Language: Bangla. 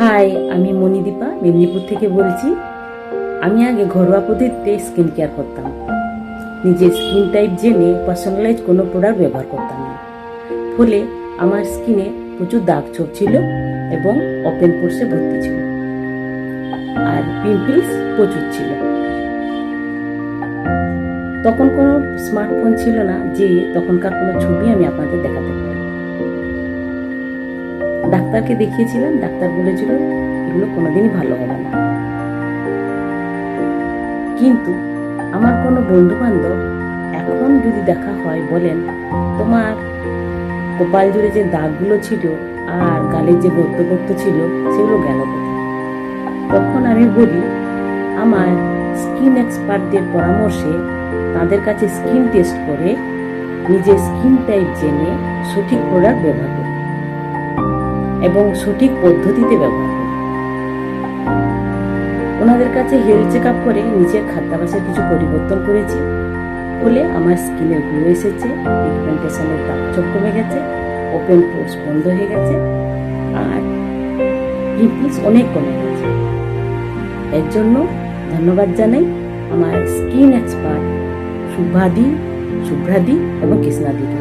হাই, আমি মণিদীপা, মেদিনীপুর থেকে বলছি। আমি আগে ঘরোয়া পদ্ধতিতে স্কিন কেয়ার করতাম। নিজের স্কিন টাইপ জেনে পার্সোনালাইজ কোনো প্রোডাক্ট ব্যবহার করতাম না। ফলে আমার স্কিনে প্রচুর দাগ ছোপ ছিল এবং ওপেন পোর্সে ভর্তি ছিল। আর পিম্পলস প্রচুর ছিল। তখন কোনো স্মার্টফোন ছিল না যে তখনকার কোনো ছবি আমি আপনাদের দেখাতে পারি। ডাক্তারকে দেখিয়েছিলাম, ডাক্তার বলেছিল এগুলো কোনোদিনই ভালো হবে না। কিন্তু আমার কোনো বন্ধু বান্ধব এখন যদি দেখা হয় বলেন, তোমার কপাল জুড়ে যে দাগগুলো ছিল আর গালের যে গর্ত ছিল, সেগুলো গেল তখন আমি বলি, আমার স্কিন এক্সপার্টদের পরামর্শে তাদের কাছে স্কিন টেস্ট করে নিজের স্কিন টাইপ জেনে সঠিক প্রোডাক্ট ব্যবহার এবং সঠিক পদ্ধতিতে ব্যবহার করি। ওনাদের কাছে হেলথ চেক আপ করে নিজের খাদ্যাভ্যাসের কিছু পরিবর্তন করেছি ফলে আমার স্কিনে গ্লো এসেছে পিগমেন্টেশনের দাগছোপ কমে গেছে ওপেন পোর্স বন্ধ হয়ে গেছে, আর পিম্পলস অনেক কমে গেছে। এর জন্য ধন্যবাদ জানাই আমার স্কিন এক্সপার্ট শুভাদি শুভ্রাদি এবং কৃষ্ণাদিকে